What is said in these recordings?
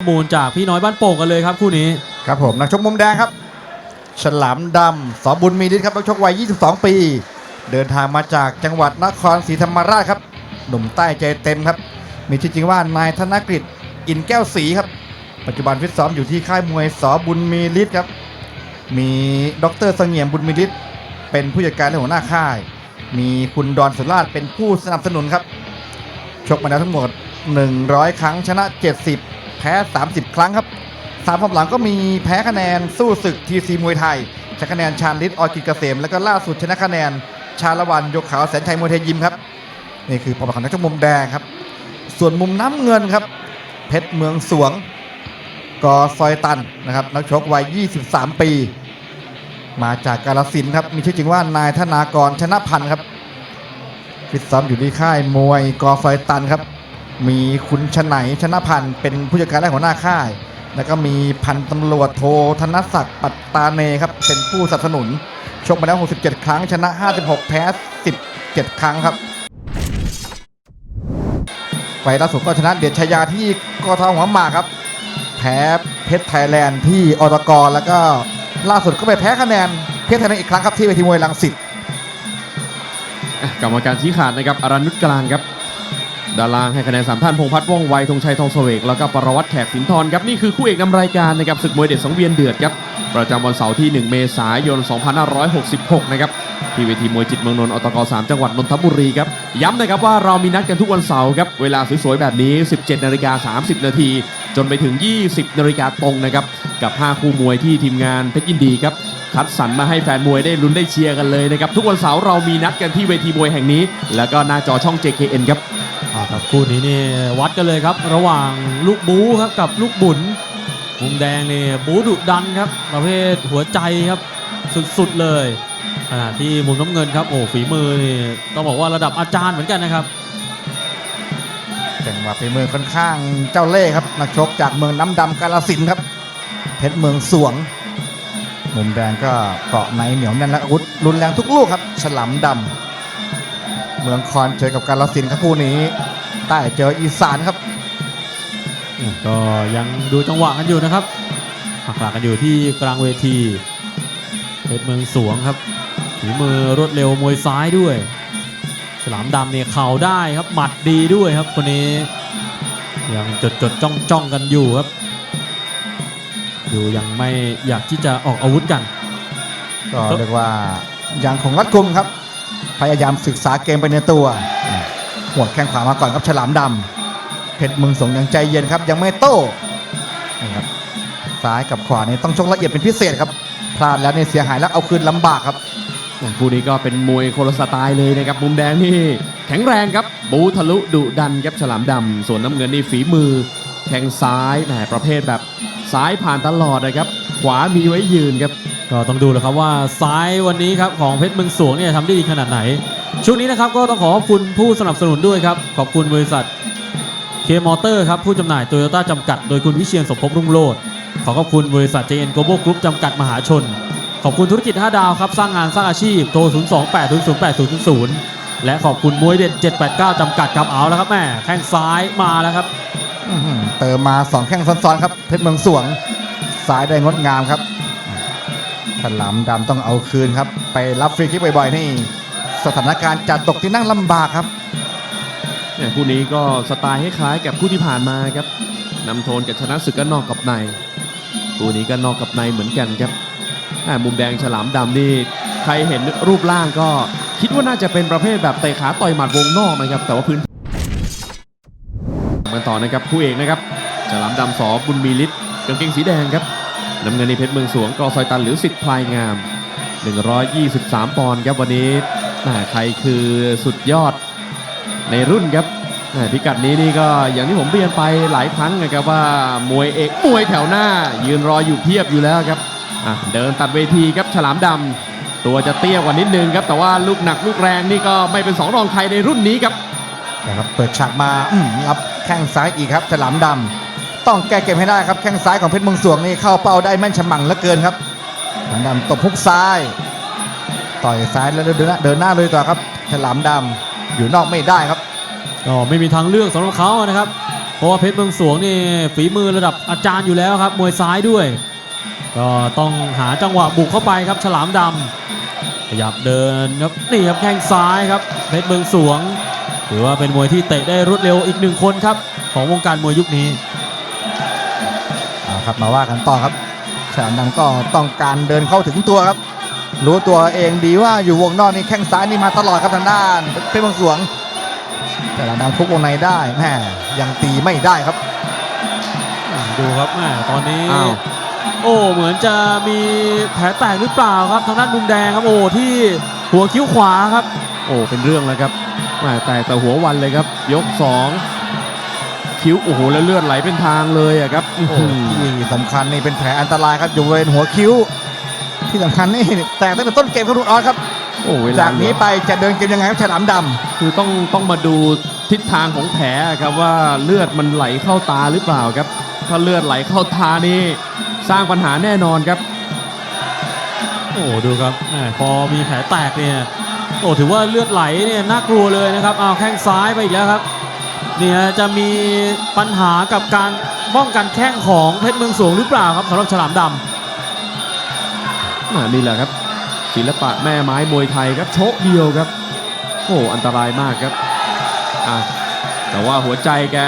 ข้อมูลจากพี่น้อยบ้านโป่งกันเลยครับคู่นี้ ครับผมนักชกมุมแดงครับ ฉลามดำสอบุญมีฤทธิ์ครับนักชกวัย 22 ปี เดินทางมาจากจังหวัดนครศรีธรรมราชครับ หนุ่มใต้ใจเต็มครับ มีชื่อจริงว่านายธนกฤษอินแก้วศรีครับ ปัจจุบันฟิตซ้อมอยู่ที่ค่ายมวยสอบุญมีฤทธิ์ครับ มีดรเสงี่ยมบุญมีฤทธิ์เป็นผู้จัดการและหัวหน้าค่าย มีคุณดอนสุราชเป็นผู้สนับสนุนครับ ชกมาแล้วทั้งหมด 100 ครั้งชนะ 70 แพ้ 30 ครั้งครับสามฟอร์มหลังก็มีแพ้คะแนนสู้ศึกทีซีมวยไทยชนะคะแนนชาญฤทธิ์ออกิจเกษมแล้วก็ล่าสุดชนะคะแนนชาละวันยกขาวแสนชัยมวยไทยยิมครับนี่คือประวัติของนักชกมุมแดงครับ ส่วนมุมน้ำเงินครับ เพชรเมืองสวงกอซอยตันนะครับนักชกวัย 23 ปี มาจากกาลสินครับมีชื่อจริงว่านายธนากรชนะพันธ์ครับฟิตซ้อมอยู่ที่ค่ายมวยกอซอยตันครับ มีคุณชไหนชนะพันธ์เป็นผู้จัดการและหัวหน้าค่าย แล้วก็มีพันตำรวจโทธนศักดิ์ปัตตาเนครับเป็นผู้สนับสนุนชกมาแล้ว 67 ครั้ง ชนะ 56 แพ้ 17 ครั้งครับไฟล์ล่าสุดก็ชนะเดชชยาที่กทหัวหมากครับ แพ้เพชรไทยแลนด์ที่อตกรแล้วก็ล่าสุดก็ไปแพ้คะแนนเพชรไทยแลนด์อีกครั้งครับที่เวทีมวยลังสิตกรรมการชี้ขาดนะครับอรันนุชกลางครับ ดารางให้คะแนนสามท่านพงพัฒน์ว่องไวธงชัยทองเสวกแล้วก็ปรวัตแขกสินทรครับนี่คือคู่เอกนำรายการนะครับศึกมวยเด็ดสังเวียนเดือดครับประจำวันเสาร์ที่ 1 เมษายน 2566 นะครับที่เวทีมวยจิตเมืองนนท์อตก3จังหวัดนนทบุรีครับย้ำนะครับว่าเรามีนัดกันทุกวันเสาร์ครับเวลาสวยๆแบบนี้ 17นาฬิกา30 นาทีจนไปถึง 20นาฬิกาตรงนะครับกับ 5 คู่มวยที่ทีมงานเพชรยินดีครับคัดสรรมาให้แฟนมวยได้ลุ้นได้เชียร์กันเลยนะครับทุกวันเสาร์เรามีนัดกันที่เวทีมวยแห่งนี้ แล้วก็หน้าจอช่อง JKN ครับ ครับคู่นี้นี่วัดกันเลยครับ ระหว่างลูกบูครับกับลูกบุญมุมแดงนี่บูดุดันครับ ประเภทหัวใจครับสุดๆเลยขณะที่มุมน้ำเงินครับโอ้ฝีมือนี่ต้องบอกว่าระดับอาจารย์เหมือนกันนะครับจังหวะฝีมือค่อนข้างเจ้าเล่ห์ครับนักชกจากเมืองน้ำดำกาลสินครับเพชรเมืองสวง มุมแดงก็เกาะในเหนียวแน่นและอาวุธรุนแรงทุกลูกครับ ฉลามดำเมืองคอนเจอกับกาลสินครับคู่นี้ ใต้เจออีสานครับ ก็ยังดูจังหวะกันอยู่นะครับหักหลักกันอยู่ที่กลางเวทีเพชรเมืองสวงครับฝีมือรวดเร็วมวยซ้ายด้วย ฉลามดำเนี่ยเข่าได้ครับ หมัดดีด้วยครับคนนี้ ยังจดจดจ้องจ้องกันอยู่ครับ ดูยังไม่อยากที่จะออกอาวุธกัน ก็เรียกว่าอย่างของรัดกุมครับ พยายามศึกษาเกมไปในตัว หัวดแข้งขวามาก่อนครับฉลามดำเพชรเมืองสวงยังใจเย็นครับ ยังไม่โต้นี่ครับซ้ายกับขวานี่ต้องชกละเอียดเป็นพิเศษครับพลาดแล้วเนี่ยเสียหายแล้วเอาคืนลำบากครับคู่นี้ก็เป็นมวยคนละสไตล์เลยนะครับมุมแดงนี่แข็งแรงครับ บูทะลุดุดันครับฉลามดำส่วนน้ำเงินนี่ฝีมือแข้งซ้ายแหมประเภทแบบซ้ายผ่านตลอดนะครับ ขวามีไว้ยืนครับ ก็ต้องดูแหล้วครับว่าซ้ายวันนี้ครับของเพชรเมืองสวงเนี่ยทำได้ดีขนาดไหน ช่วงนี้นะครับก็ต้องขอขอบคุณผู้สนับสนุนด้วยครับ ขอบคุณบริษัทเคมอเตอร์ครับผู้จำหน่ายโตโยต้าจำกัด โดยคุณวิเชียนสมภพรุ่งโรจน์ขอขอบคุณบริษัท JN Global Group จำกัดมหาชน ขอบคุณธุรกิจ 5 ดาวครับ สร้างงานสร้างอาชีพโทร 028008000 และขอบคุณมวยเด็ด 789 จำกัดครับเอาแล้วครับแม่แข้งซ้ายมาแล้วครับอื้อหือเติมมาสองแข้งซ้อนๆครับเพชรเมืองสวงซ้ายได้งดงามครับฉลามดำต้องเอาคืนครับ ไปรับฟรีคิกบ่อยๆนี่ สถานการณ์จัดตกที่นั่งลำบากครับเนี่ยคู่นี้ก็สไตล์คล้ายกับคู่ที่ผ่านมาครับนำโทนกับชนะศึกก็นอกกับในคู่นี้ก็นอกกับในเหมือนกันครับมุมแดงฉลามดำนี่ใครเห็นรูปร่างก็คิดว่าน่าจะเป็นประเภทแบบเตะขาต่อยหมัดวงนอกนะครับ แต่ว่าพื้นมาต่อนะครับคู่เอกนะครับฉลามดำสอบุญมีฤทธิ์กางเกงสีแดงครับน้ำเงินในเพชรเมืองสวงกอซอยตันหรือสิทธิ์พลายงาม 123 ปอนด์ครับวันนี้ ใครคือสุดยอดในรุ่นครับพิกัดนี้นี่ก็อย่างที่ผมเรียนไปหลายครั้งนะครับว่ามวยเอกมวยแถวหน้า ยืนรออยู่เพียบอยู่แล้วครับเดินตัดเวทีครับฉลามดำตัวจะเตี้ยกว่านิดนึงครับแต่ว่าลูกหนักลูกแรงนี่ก็ไม่เป็นสองรองใครในรุ่นนี้ครับนะครับเปิดฉากมาอืมรับแข้งซ้ายอีกครับฉลามดำต้องแก้เกมให้ได้ครับแข้งซ้ายของเพชรเมืองสวงนี่เข้าเป้าได้แม่นฉมังเหลือเกินครับฉลามดำตบฮุกซ้าย ต่อยซ้ายแล้วเดินหน้าเดินหน้าเลยต่อครับฉลามดำอยู่นอกไม่ได้ครับก็ไม่มีทางเลือกสำหรับเขานะครับ เพราะว่าเพชรเมืองสวงนี่ฝีมือระดับอาจารย์อยู่แล้วครับ มวยซ้ายด้วย ก็ต้องหาจังหวะบุกเข้าไปครับ ฉลามดำขยับเดินครับนี่ครับแข้งซ้ายครับ เพชรเมืองสวง ถือว่าเป็นมวยที่เตะได้รวดเร็วอีกหนึ่งคนครับ ของวงการมวยยุคนี้เอาครับมาว่ากันต่อครับฉลามดำก็ต้องการเดินเข้าถึงตัวครับ รู้ตัวเองดีว่าอยู่วงนอกนี่แข้งซ้ายนี่มาตลอดครับทางด้านเพชรเมืองสวงฉลามดำทุกวงในได้แหมยังตีไม่ได้ครับ ดูครับแม่ตอนนี้ อ้าว โอ้เหมือนจะมีแผลแตกหรือเปล่าครับทางด้านมุมแดงครับโอ้ที่หัวคิ้วขวาครับ โอ้เป็นเรื่องแล้วครับแหม่แต่แต่หัววันเลยครับ ยกสองคิ้วโอ้โหแล้วเลือดไหลเป็นทางเลยอะครับอื้อโอ้หือที่สำคัญนี่เป็นแผลอันตรายครับอยู่บริเวณหัวคิ้ว ที่สำคัญนี่แตกตั้งแต่ต้นเกมครับทุกออสครับโอ้เวลาจากนี้เหลือไปจะเดินเกมยังไงครับฉลามดำคือต้องต้องมาดูทิศทางของแผลครับว่าเลือดมันไหลเข้าตาหรือเปล่าครับ ถ้าเลือดไหลเข้าตานี่สร้างปัญหาแน่นอนครับ โอ้ดูครับแหม่พอมีแผลแตกเนี่ยโอ้ถือว่าเลือดไหลเนี่ยน่ากลัวเลยนะครับอ้าวแข้งซ้ายไปอีกแล้วครับเนี่ยจะมีปัญหากับการป้องกันแข้งของเพชรเมืองสวงหรือเปล่าครับสำหรับฉลามดำอ่า นี่แหละครับ ศิลปะแม่ไม้มวยไทยครับโชคเดียวครับ โอ้อันตรายมากครับอ่าแต่ว่าหัวใจแก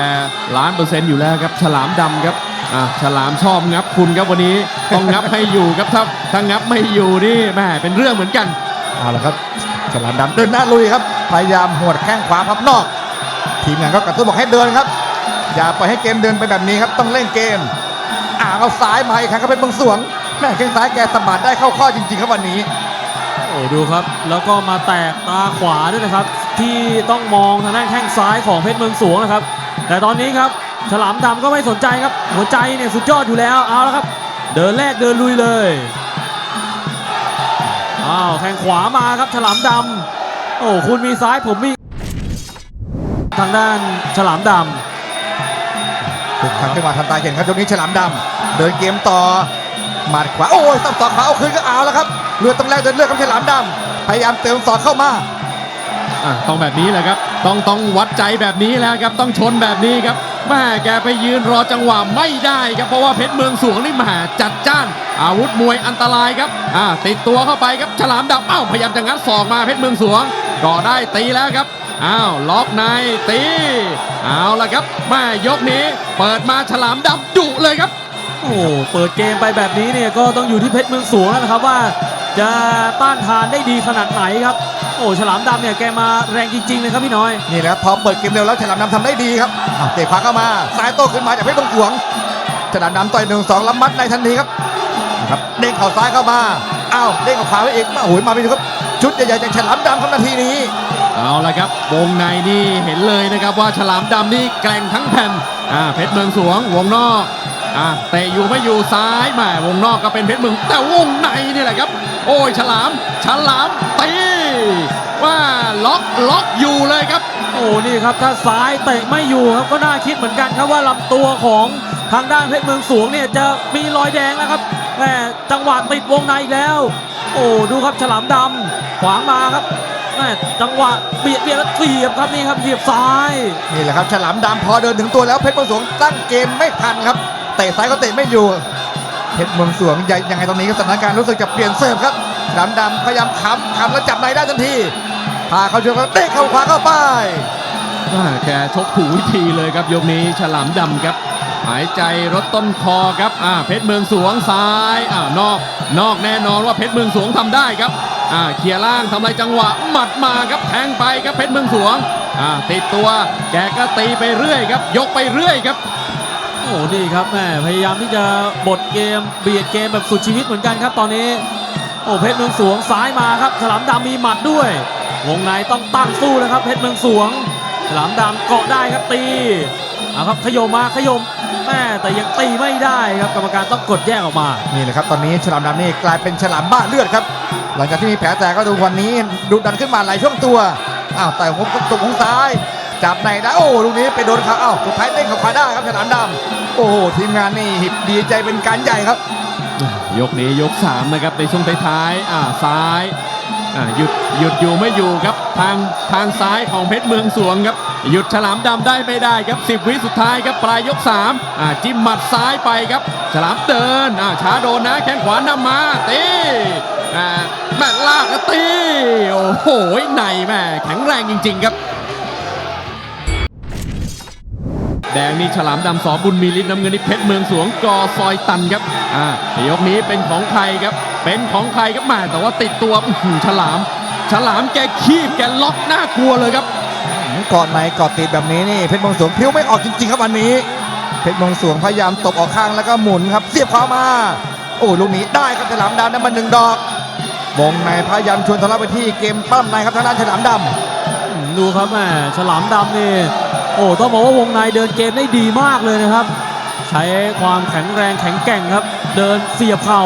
ล้านเปอร์เซ็นต์อยู่แล้วครับ ฉลามดำครับอ่าฉลามชอบงับคุณครับวันนี้ต้องงับให้อยู่ครับถ้าถ้างับไม่อยู่นี่แม่เป็นเรื่องเหมือนกันเอาละครับฉลามดำเดินหน้าลุยครับ พยายามหวดแข้งขวาพับนอก ทีมงานก็กระตุ้นบอกให้เดินครับ อย่าปล่อยให้เกมเดินไปแบบนี้ครับ ต้องเล่นเกมอ่าเอาซ้ายมาอีกครั้งก็เป็นเมืองสวง แม่แข้งซ้ายแกสะบัดได้เข้าข้อจริงๆครับวันนี้ โอ้ดูครับ แล้วก็มาแตกตาขวาด้วยนะครับ ที่ต้องมองทางด้านแข้งซ้ายของเพชรเมืองสวงนะครับ แต่ตอนนี้ครับฉลามดำก็ไม่สนใจครับ หัวใจเนี่ยสุดยอดอยู่แล้วเอาละครับ เดินแรกเดินลุยเลยอ้าวแทงขวามาครับฉลามดำโอ้คุณมีซ้ายผมมีทางด้านฉลามดำถูกทางขึ้นมาทันตาเห็นครับตรงนี้ฉลามดำเดินเกมต่อ หมัดขวาโอ้ยสับสอกขวาเอาคืนก็เอาแล้วครับเลือดต้องแรกเดินเลือดครับฉลามดำพยายามเติมสอดเข้ามาอะต้องแบบนี้แหละครับ ต้องต้องวัดใจแบบนี้แล้วครับ ต้องชนแบบนี้ครับแม่แกไปยืนรอจังหวะไม่ได้ครับ เพราะว่าเพชรเมืองสวงนี่แหมาจัดจ้าน อาวุธมวยอันตรายครับ อ่าติดตัวเข้าไปครับ ฉลามดำเอ้าพยายามจะงัดศอกมาเพชรเมืองสวง ก็ได้ตีแล้วครับ อ้าวล็อกในตี เอาละครับแม่ยกนี้ เปิดมาฉลามดำดุเลยครับ โอ้เปิดเกมไปแบบนี้เนี่ยก็ต้องอยู่ที่เพชรเมืองสวงแล้วนะครับว่า จะต้านทานได้ดีขนาดไหนครับ โอ้ฉลามดำเนี่ยแกมาแรงจริงๆเลยครับพี่น้อย นี่แหละครับพอเปิดเกมเร็วแล้วฉลามดำทำได้ดีครับอะเตะขวาเข้ามาซ้ายโต้ขึ้นมาจากเพชรบงหวงฉลามดำต่อยหนึ่งสองแล้วมัดในทันทีครับนะครับเด้งเข่าซ้ายเข้ามาอ้าวเด้งเข่าขวาไปอีกมาโอ้ยมาไปดูครับชุดใหญ่ๆจากฉลามดำครับนาทีนี้เอาละครับ วงในนี่เห็นเลยนะครับว่าฉลามดำนี่แกร่งทั้งแผ่นอ่าเพชรเมืองสวงวงนอก อ่าเตะอยู่ไม่อยู่ซ้ายแหมวงนอกก็เป็นเพชรเมืองแต่วงในนี่แหละครับ โอ้ยฉลามฉลามตีว่าล็อกล็อกอยู่เลยครับ โอ้นี่ครับถ้าซ้ายเตะไม่อยู่ครับก็น่าคิดเหมือนกันครับว่าลำตัวของทางด้านเพชรเมืองสวงเนี่ยจะมีรอยแดงแล้วครับแหมจังหวะติดวงในอีกแล้ว โอ้ดูครับฉลามดำขวางมาครับแหมจังหวะเบียดเบียดแล้วเสียบครับนี่ครับเสียบซ้าย นี่แหละครับฉลามดำพอเดินถึงตัวแล้วเพชรเมืองสวงตั้งเกมไม่ทันครับ เตะซ้ายก็เตะไม่อยู่เพชรเมืองสวงยังไงตรงนี้ครับสถานการณ์รู้สึกจะเปลี่ยนเสิร์ฟครับฉลามดำพยายามค้ำค้ำแล้วจับในได้ทันทีพาเข้าช่วยครับเตะเข้าขวาเข้าไปแกชกถูกวิธีเลยครับยกนี้ฉลามดำครับ หายใจรถต้นคอครับอ่าเพชรเมืองสวงซ้ายอ่านอก นอกแน่นอนว่าเพชรเมืองสวงทำได้ครับอ่าเคลียร์ล่างทำลายจังหวะหมัดมาครับแทงไปครับเพชรเมืองสวงอ่าติดตัวแกก็ตีไปเรื่อยครับ ยกไปเรื่อยครับ อ้นี่ครับแหมพยายามที่จะบดเกมเบียดเกมแบบสุดชีวิตเหมือนกันครับตอนนี้ โอ้เพชรเมืองสวงซ้ายมาครับฉลามดำมีหมัดด้วยวงในต้องตั้งสู้นะครับ เพชรเมืองสวงฉลามดำเกาะได้ครับตีเอาครับขยมมาขยมแม่แต่ยังตีไม่ได้ครับกรรมการต้องกดแยกออกมานี่แหละครับตอนนี้ฉลามดำนี่กลายเป็นฉลามบ้าเลือดครับ หลังจากที่มีแผลแตกก็ดูวันนี้ดุดันขึ้นมาหลายช่วงตัวอ้าวแต่หัวกระตุกของซ้าย จับในได้โอ้ลูกนี้ไปโดนเขาเอ้าสุดท้ายเด้งเขาขวาได้ครับฉลามดำโอ้โหทีมงานนี่ดีใจเป็นการใหญ่ครับ ยกนี้ยก 3 นะครับในช่วงท้ายๆอ่าซ้ายอ่าหยุดหยุดอยู่ไม่อยู่ครับทางทางซ้ายของเพชรเมืองสวงครับ หยุดฉลามดำได้ไม่ได้ครับ10 วิสุดท้ายครับปลายยก3อ่าจิ้มหมัดซ้ายไปครับ ฉลามเดินอ่าช้าโดนนะแข้งขวานำมาตีอ่าแม่ลากตีโอ้โหในแม่แข็งแรงจริง ๆ ครับ แดงนี่ฉลามดำสอบุญมีฤทธิ์น้ำเงินนี่เพชรเมืองสวงกอซอยตันครับอ่ายกนี้เป็นของใครครับ เป็นของใครครับแมาแต่ว่าติดตัวอื้อหือฉลาม ฉลามแกคีบแกล็อกน่ากลัวเลยครับกอดในกอดติดแบบนี้นี่เพชรเมงสวงพลิ้วไม่ออกจริงๆครับวันนี้เพชรเมงสวงพยายามตบออกข้างแล้วก็หมุนครับเสียบเข้ามา โอ้ลูกนี้ได้ครับฉลามดำนั้นมันหนึ่งดอกวงในพยายามชวนทะเลาะไปที่เกมปั้มในครับทางด้านฉลามดำดูครับแม่ฉลามดำนี่ โอ้ต้องบอกว่าวงในเดินเกมได้ดีมากเลยนะครับ ใช้ความแข็งแรงแข็งแกร่งครับ เดินเสียบเข่า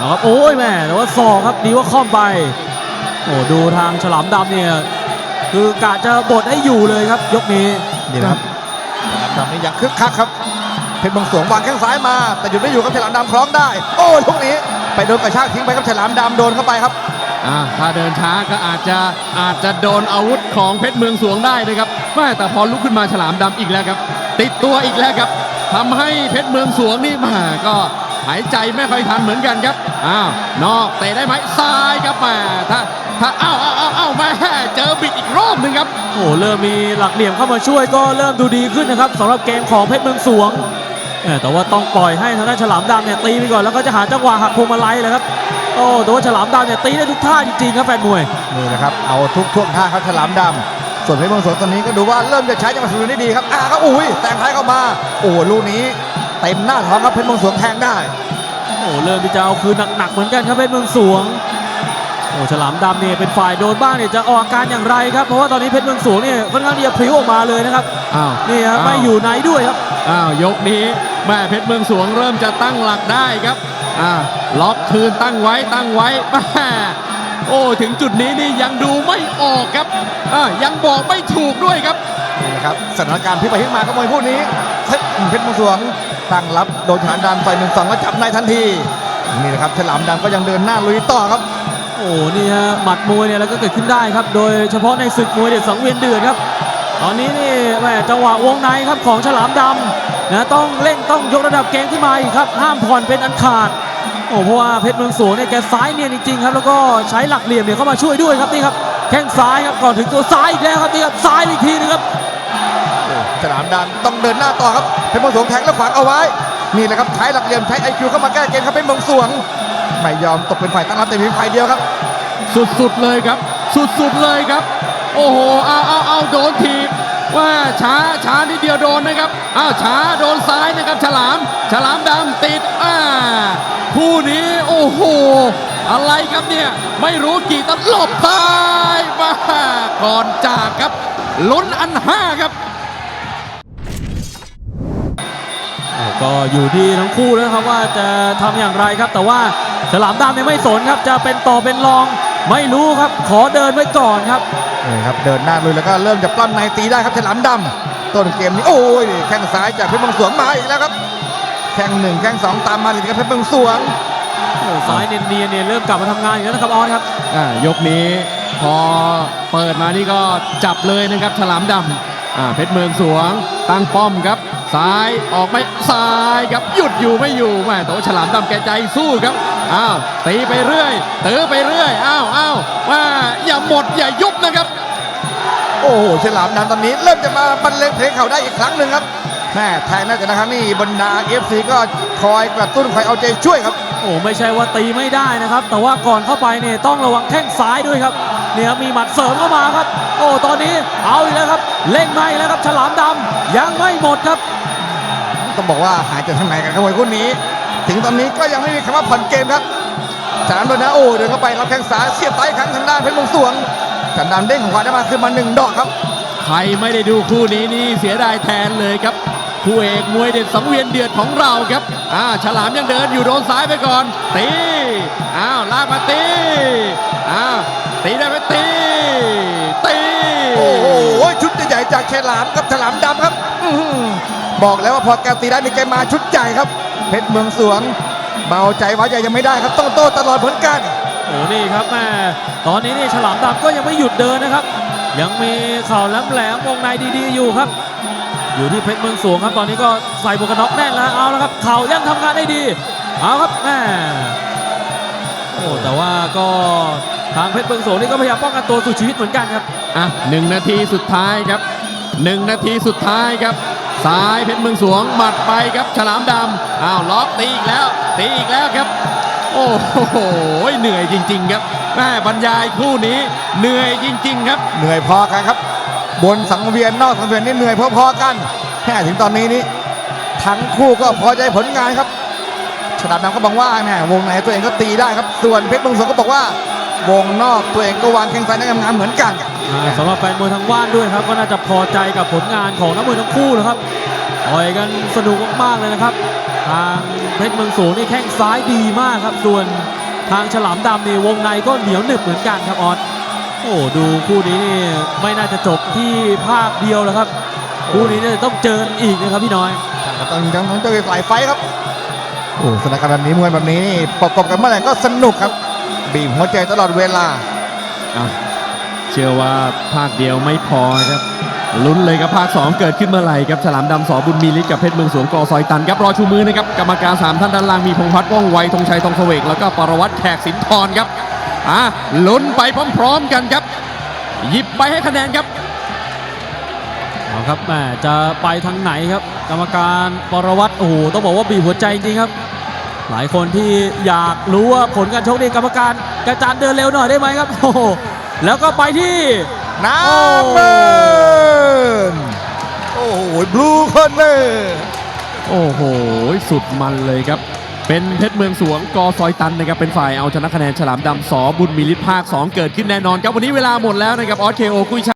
นะครับโอ้ยแม่แต่ว่าศอกครับดีว่าค่อมไปโอ้ดูทางฉลามดำเนี่ยคือกะจะบดให้อยู่เลยครับ ยกนี้นี่นะครับฉลามดำนี่ยังคึกคักครับเพชรเมงสวงวางแข้งซ้ายมา แต่หยุดไม่อยู่ครับฉลามดำคล้องได้ โอ้ลูกนี้ไปโดนกระชากทิ้งไปครับฉลามดำโดนเข้าไปครับ อ่าถ้าเดินช้าก็อาจจะอาจจะโดนอาวุธของเพชรเมืองสวงได้นะครับแม่แต่พอลุกขึ้นมาฉลามดำอีกแล้วครับ ติดตัวอีกแล้วครับทำให้เพชรเมืองสวงนี่มาก็หายใจไม่ค่อยทันเหมือนกันครับอ้าวนอกเตะได้ไหมซ้ายครับม่ถ้าถ้าอ้าวอ้าวอ้าวอ้าวแม่เจอบิดอีกรอบหนึ่งครับโอ้เริ่มมีหลักเหลี่ยมเข้ามาช่วยก็เริ่มดูดีขึ้นนะครับสำหรับเกมของเพชรเมืองสวงแหม่แต่ว่าต้องปล่อยให้ทางด้านฉลามดำเนี่ยตีไปก่อนแล้วก็จะหาจังหวะหักพวงมาลัยเลยครับ โอ้แต่ว่าฉลามดำเนี่ยตีได้ทุกท่าจริงๆครับแฟนมวยนี่นะครับ เอาทุกท่วงท่าครับฉลามดำส่วนเพชรเมืองสวงตอนนี้ก็ดูว่าเริ่มจะใช้จังหวะสนุนได้ดีครับอ่าครับอุ้ยแต่งท้ายเข้ามา โอ้ลูกนี้เต็มหน้าท้องครับเพชรเมืองสวงแทงได้โอ้เริ่มที่จะเอาคืนหนักๆเหมือนกันครับเพชรเมืองสวงโอ้ฉลามดำเนี่ยเป็นฝ่ายโดนบ้างเนี่ยจะออกอาการอย่างไรครับเพราะว่าตอนนี้เพชรเมืองสวงเนี่ยค่อนข้างที่จะพลิ้วออกมาเลยนะครับอ้าวนี่ครับไม่อยู่ไหนด้วยครับอ้าวยกนี้แม่เพชรเมืองสวงเริ่มจะตั้งหลักได้ครับ อ่าล็อกคืนตั้งไว้ตั้งไว้แม่โอ้ถึงจุดนี้นี่ยังดูไม่ออกครับอ่ายังบอกไม่ถูกด้วยครับนี่นะครับสถานการณ์พลิกไปพลิกมาครับมวยคู่นี้เพชรเพชรเมืองสวงตั้งรับโดนฉลามดำต่อยหนึ่งสองแล้วจับในทันทีนี่นะครับฉลามดำก็ยังเดินหน้าลุยต่อครับโอ้นี่ฮะหมัดมวยเนี่ยแล้วก็เกิดขึ้นได้ครับ โดยเฉพาะในศึกมวยเด็ดสังเวียนเดือดครับ ตอนนี้นี่แหม่จังหวะวงในครับของฉลามดำนะต้องเร่งต้องยกระดับเกมขึ้นมาอีกครับ ห้ามผ่อนเป็นอันขาด โอ้เพราะว่าเพชรเมืองสวงเนี่ยแกซ้ายเนี่ยจริงๆครับแล้วก็ใช้หลักเหลี่ยมเนี่ยเข้ามาช่วยด้วยครับนี่ครับแข้งซ้ายครับก่อนถึงตัวซ้ายอีกแล้วครับนี่ครับซ้ายอีกทีนึงครับฉลามดำต้องเดินหน้าต่อครับเพชรเมืองสวงแทงแล้วขวางเอาไว้นี่แหละครับใช้หลักเหลี่ยมใช้ไอคิวเข้ามาแก้เกมครับเพชรเมืองสวงไม่ยอมตกเป็นฝ่ายตั้งรับแต่เพียงฝ่ายเดียวครับ สุดๆเลยครับ สุดๆเลยครับ โอ้โหเอาเอาเอาโดนถีบว่าช้าช้านิดเดียวโดนนะครับอ้าวช้าโดนซ้ายนะครับ ฉลาม ฉลามดำติดอ่า คู่นี้โอ้โห อะไรครับเนี่ย ไม่รู้กี่ตลบซ้ายมาก่อนจากครับลุ้นอันห้าครับก็อยู่ที่ทั้งคู่แล้วครับว่าจะทำอย่างไรครับ แต่ว่าฉลามดำเนี่ยไม่สนครับ จะเป็นต่อเป็นรองไม่รู้ครับ ขอเดินไว้ก่อนครับนี่ครับเดินหน้าลุยแล้วก็เริ่มจะปล้ำในตีได้ครับฉลามดำต้นเกมนี้โอ้ยแข้งซ้ายจากเพชรเมืองสวงมาอีกแล้วครับ แข้งหนึ่งแข้งสองตามมาติดกับเพชรเมืองสวงโอ้ซ้ายเนียนๆเนี่ยเริ่มกลับมาทำงานอีกแล้วนะครับออนครับอ่ายกนี้พอเปิดมานี่ก็จับเลยนะครับฉลามดำอ่าเพชรเมืองสวงตั้งป้อมครับซ้ายออกไม่ซ้ายครับหยุดอยู่ไม่อยู่แม่แต่ว่าฉลามดำแกใจสู้ครับอ้าวตีไปเรื่อยตื้อไปเรื่อยอ้าวอ้าวว่าอย่าหมดอย่ายุบนะครับ โอ้โหฉลามดำตอนนี้เริ่มจะมาบรรเลงเพลงเขาได้อีกครั้งหนึ่งครับ แม่แทงน่าจะนะครับนี่บรรดาเอฟซีก็คอยกระตุ้นคอยเอาใจช่วยครับ โอ้ไม่ใช่ว่าตีไม่ได้นะครับ แต่ว่าก่อนเข้าไปเนี่ยต้องระวังแข้งซ้ายด้วยครับ เนี่ยครับมีหมัดเสริมเข้ามาครับ โอ้ตอนนี้เอาอีกแล้วครับเล่งไม่แล้วครับฉลามดำยังไม่หมดครับ ต้องบอกว่าหายจากทางไหนกันครับมวยคู่นี้ ถึงตอนนี้ก็ยังไม่มีคำว่าผ่อนเกมครับฉลามโดนนะโอ้เดินเข้าไปรับแข้งซ้ายเสียบซ้ายอีกครั้งทางด้านเพชรเมืองสวงฉลามดำเด้งของขวาได้มาขึ้นมาหนึ่งดอกครับใครไม่ได้ดูคู่นี้นี่เสียดายแทนเลยครับ คู่เอกมวยเด็ดสังเวียนเดือดของเราครับอ่าฉลามยังเดินอยู่โดนซ้ายไปก่อน ตีอ้าวลากมาตีอ้าวตีได้ไหมตีตีโอ้โหชุดใหญ่ๆจากฉลามกับฉลามดำครับอื้อหือบอกแล้วว่าพอแกตีได้นี่แกมาชุดใหญ่ครับ เพชรเมืองสวงเบาใจไว้ใจยังไม่ได้ครับต้องโต้ตลอดเหมือนกันโอ้นี่ครับแม่ตอนนี้นี่ฉลามดำก็ยังไม่หยุดเดินนะครับ ยังมีเข่าแหลมๆวงในดีๆอยู่ครับ อยู่ที่เพชรเมืองสวงครับตอนนี้ก็ใส่บวกกันน็อกแน่นแล้วเอาแล้วครับเข่ายังทำงานได้ดีเอาครับแม่โอ้แต่ว่าก็ทางเพชรเมืองสวงนี่ก็พยายามป้องกันตัวสู่ชีวิตเหมือนกันครับอะหนึ่งนาทีสุดท้ายครับหนึ่งนาทีสุดท้ายครับซ้ายเพชรเมืองสวงหมัดไปครับฉลามดำอ้าวล็อกตีอีกแล้ว ตีอีกแล้วครับ โอ้โหเหนื่อยจริง ๆ ครับแม่บรรยายคู่นี้เหนื่อยจริง ๆ ครับ เหนื่อยพอกันครับ บนสังเวียนนอกสังเวียนนี่เหนื่อยพอๆกันแค่ถึงตอนนี้นี่ทั้งคู่ก็พอใจผลงานครับฉลามดำก็บอกว่าแม่วงในตัวเองก็ตีได้ครับ ส่วนเพชรเมืองสวงก็บอกว่าวงนอกตัวเองก็วางแข้งซ้ายได้งามเหมือนกันสำหรับแฟนมวยทางบ้านด้วยครับ ก็น่าจะพอใจกับผลงานของนักมวยทั้งคู่นะครับต่อยกันสนุกมากๆเลยนะครับ ทางเพชรเมืองสูงนี่แข้งซ้ายดีมากครับ ส่วนทางฉลามดำนี่วงในก็เหนียวหนึบเหมือนกันครับออส โอ้ดูคู่นี้นี่ไม่น่าจะจบที่ภาคเดียวแล้วครับ คู่นี้เนี่ยต้องเจอกันอีกนะครับพี่น้อยก็ต้องต้องต้องเจอหลายไฟท์ครับโอ้สถานการณ์แบบนี้มวยแบบนี้นี่ประกบกันเมื่อไหร่ก็สนุกครับ บีบหัวใจตลอดเวลาอะเชื่อว่าภาคเดียวไม่พอครับลุ้นเลยครับภาค 2 เกิดขึ้นเมื่อไหร่ครับฉลามดำสอบุญมีฤทธิ์กับเพชรเมืองสวงกอซอยตันครับรอชูมือนะครับกรรมการ 3 ท่านด้านล่างมีพงษ์พัฒน์ว่องไวธงชัยทองเสวกแล้วก็ปรวัตรแขกสินทรครับ อะลุ้นไปพร้อมๆกันครับ หยิบไปให้คะแนนครับเอาครับแหมจะไปทางไหนครับ กรรมการปรวัตรโอ้โหต้องบอกว่าบีบหัวใจจริงๆครับ หลายคนที่อยากรู้ว่าผลการชกนี่กรรมการกระจานเดินเร็วหน่อยได้ไหมครับโอ้โหแล้วก็ไปที่น้ำเงินโอ้โหบลูคอนเนอร์โอ้โห สุดมันเลยครับ เป็นเพชรเมืองสวงกอซอยตันนะครับเป็นฝ่ายเอาชนะคะแนนฉลามดำสอบุญมีฤทธิ์ภาค 2 เกิดขึ้นแน่นอนครับวันนี้เวลาหมดแล้วนะครับออสเคโอกุยชา